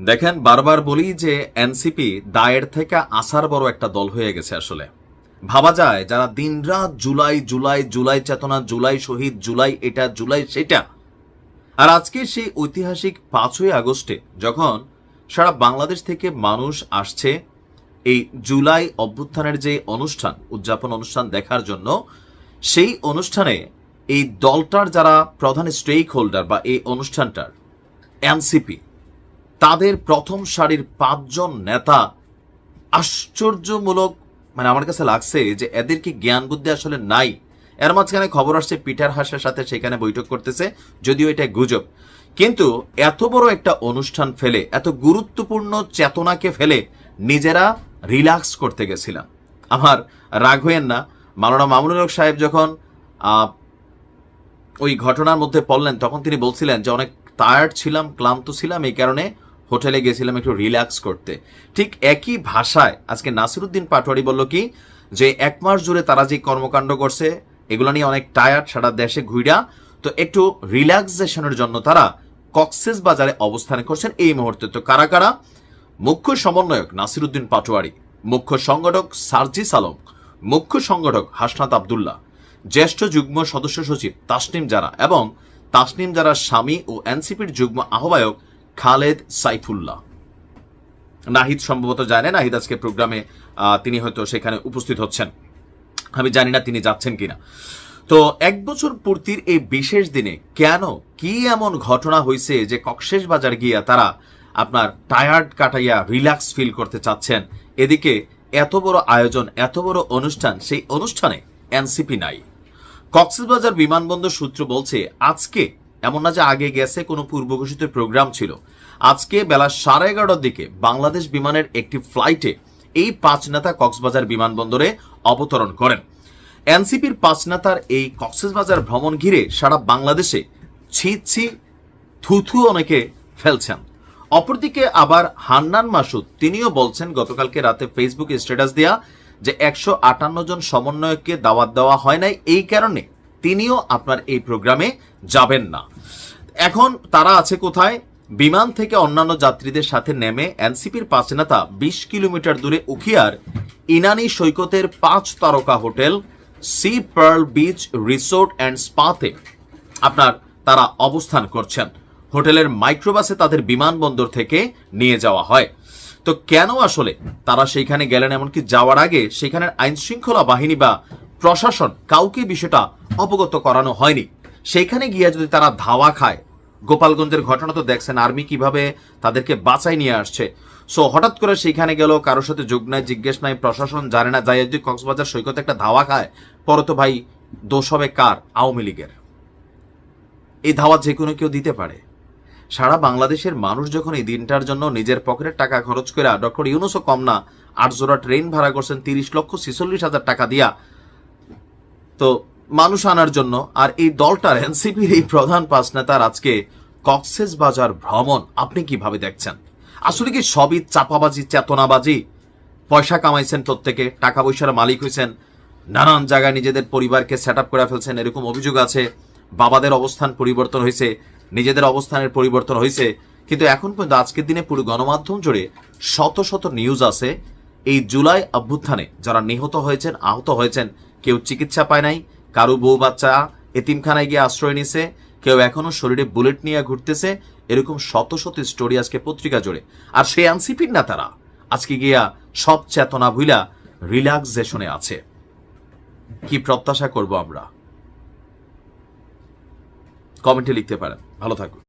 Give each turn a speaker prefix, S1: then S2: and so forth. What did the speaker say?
S1: দেখেন, বারবার বলি যে এনসিপি দায়ের থেকে আসার বড় একটা দল হয়ে গেছে আসলে। ভাবা যায়, যারা দিনরাত জুলাই জুলাই জুলাই চেতনা, জুলাই শহীদ, জুলাই এটা, জুলাই সেটা। আর আজকে সেই ঐতিহাসিক পাঁচই আগস্টে যখন সারা বাংলাদেশ থেকে মানুষ আসছে এই জুলাই অভ্যুত্থানের যে অনুষ্ঠান, উদযাপন অনুষ্ঠান দেখার জন্য, সেই অনুষ্ঠানে এই দলটার যারা প্রধান স্টেক হোল্ডার বা এই অনুষ্ঠানটার, এনসিপি তাদের প্রথম সারির পাঁচজন নেতা আশ্চর্যমূলক মানে আমার কাছে লাগছে যে এদের কি জ্ঞান বুদ্ধি আসলে নাই। এর মাঝখানে খবর আসছে, পিটার হাসের সাথে সেখানে বৈঠক করতেছে, যদিও এটা গুজব। কিন্তু এত বড় একটা অনুষ্ঠান ফেলে, এত গুরুত্বপূর্ণ চেতনাকে ফেলে নিজেরা রিল্যাক্স করতে গেছিলাম। আমার রাগ হইয়েন না। মাওলানা মামুনুল হক সাহেব যখন ওই ঘটনার মধ্যে পড়লেন, তখন তিনি বলছিলেন যে, অনেক টায়ার্ড ছিলাম, ক্লান্ত ছিলাম, এই কারণে হোটেলে গেছিলাম একটু রিল্যাক্স করতে। ঠিক একই ভাষায় আজকে নাসিরুদ্দিন পাটোয়ারি বলল কি, যে এক মাস জুড়ে তারা যে কর্মকাণ্ড করছে, এগুলো নিয়ে অনেক টায়ার্ড সারা দেশে ঘুইরা, তো একটু রিল্যাক্সেশনের জন্য তারা কক্সেস বাজারে অবস্থান করছেন এই মুহূর্তে। তো কারা কারা? মুখ্য সমন্বয়ক নাসিরুদ্দিন পাটোয়ারি, মুখ্য সংগঠক সার্জিস আলম, মুখ্য সংগঠক হাসনাত আবদুল্লাহ, জ্যেষ্ঠ যুগ্ম সদস্য সচিব তাসনিম জারা এবং তাসনিম জারার স্বামী ও এনসিপির যুগ্ম আহ্বায়ক খালেদ সাইফুল্লাহ। নাহিদ সম্ভবত জানে, নাহিদ আজকে প্রোগ্রামে তিনি হয়তো সেখানে উপস্থিত হচ্ছেন। আমি জানি না তিনি যাচ্ছেন কিনা। তো এক বছর পূর্তির এই বিশেষ দিনে কেন, কি এমন ঘটনা হয়েছে যে কক্সেস বাজার গিয়া তারা আপনার টায়ার্ড কাটাইয়া রিল্যাক্স ফিল করতে চাচ্ছেন? এদিকে এত বড় আয়োজন, এত বড় অনুষ্ঠান, সেই অনুষ্ঠানে এনসিপি নাই। কক্সবাজার বিমানবন্দর সূত্র বলছে, আজকে এমন না যে আগে গেছে, কোনো পূর্বঘোষিত প্রোগ্রাম ছিল। আজকে বেলা সাড়ে এগারোটার দিকে বাংলাদেশ বিমানের একটি ফ্লাইটে এই পাঁচ নেতা কক্সবাজার বিমানবন্দরে অবতরণ করেন। এনসিপির পাঁচ নেতার এই কক্সবাজার ভ্রমণ ঘিরে সারা বাংলাদেশে ছি ছি থুথু অনেকে ফেলছেন। অপরদিকে আবার হান্নান মাসুদ, তিনিও বলছেন, গতকালকে রাতে ফেসবুকে স্ট্যাটাস দেয়া যে একশো আটান্ন জন সমন্বয়ককে দাওয়াত দেওয়া হয় নাই, এই কারণে তিনিও আপনার এই প্রোগ্রামে যাবেন না। এখন তারা আছে কোথায়? বিমান থেকে অন্যান্য যাত্রীদের সাথে নেমে এনসিপির পাঁচ নেতা বিশ কিলোমিটার দূরে উখিয়ার ইনানি সৈকতের পাঁচ তারকা hotel Sea Pearl Beach Resort and স্পাতে আপনার তারা অবস্থান করছেন। হোটেলের মাইক্রোবাসে তাদের বিমানবন্দর থেকে নিয়ে যাওয়া হয়। তো কেন আসলে তারা সেইখানে গেলেন এমনকি যাওয়ার আগে সেখানের আইন শৃঙ্খলা বাহিনী বা প্রশাসন কাউকে বিষয়টা অবগত করানো হয়নি? সেইখানে গিয়ে যদি তারা ধাওয়া খায়, গোপালগঞ্জের ঘটনা তো দেখছেন, আর্মি কীভাবে তাদেরকে বাঁচাই নিয়ে আসছে। সো হঠাৎ করে সেইখানে গেল, কারোর সাথে যোগ নাই, জিজ্ঞেস নাই, প্রশাসন জানে না, যাই যদি কক্সবাজার সৈকতে একটা ধাওয়া খায়, পরে তো ভাই দোষ হবে কার? আওয়ামী লীগের। এই ধাওয়া যে কোনো কেউ দিতে পারে। সারা বাংলাদেশের মানুষ যখন এই দিনটার জন্য নিজের পকেটের টাকা খরচ করে ডক্টর ইউনুসও কম না, আট জোড়া ট্রেন ভাড়া করছেন তিরিশ লক্ষ ছিচল্লিশ হাজার টাকা দিয়া। তো মানুষ আনার জন্য, আর এই দলটার এনসিপির এই প্রধান পাঁচ নেতার আজকে কক্সেস বাজার ভ্রমণ, আপনি কীভাবে দেখছেন? আসলে কি সবই চাপাবাজি, চেতনাবাজি? পয়সা কামাইছেন প্রত্যেকে, টাকা পয়সার মালিক হয়েছেন নানান জায়গায় নিজেদের পরিবারকে সেট করে ফেলছেন, এরকম অভিযোগ আছে, বাবাদের অবস্থান পরিবর্তন হয়েছে নিজেদের অবস্থানের পরিবর্তন হয়েছে। কিন্তু এখন পর্যন্ত আজকের দিনে পুরো গণমাধ্যম জুড়ে শত শত নিউজ আছে। এই জুলাই অভ্যুত্থানে যারা নিহত হয়েছেন, আহত হয়েছেন, কেউ চিকিৎসা পায় নাই, কারও বউ বাচ্চা এতিমখানায় গিয়ে আশ্রয় নিছে, কেউ এখনও শরীরে বুলেট নিয়ে ঘুরতেছে, এরকম শত শত স্টোরি আজকে পত্রিকা জুড়ে। আর সেই আনসিপির না তারা আজকে গিয়া সব চেতনা ভুইলা রিল্যাক্সেশনে আছে। কি প্রত্যাশা করব আমরা? কমেন্টে লিখতে পারেন। ভালো থাকুন।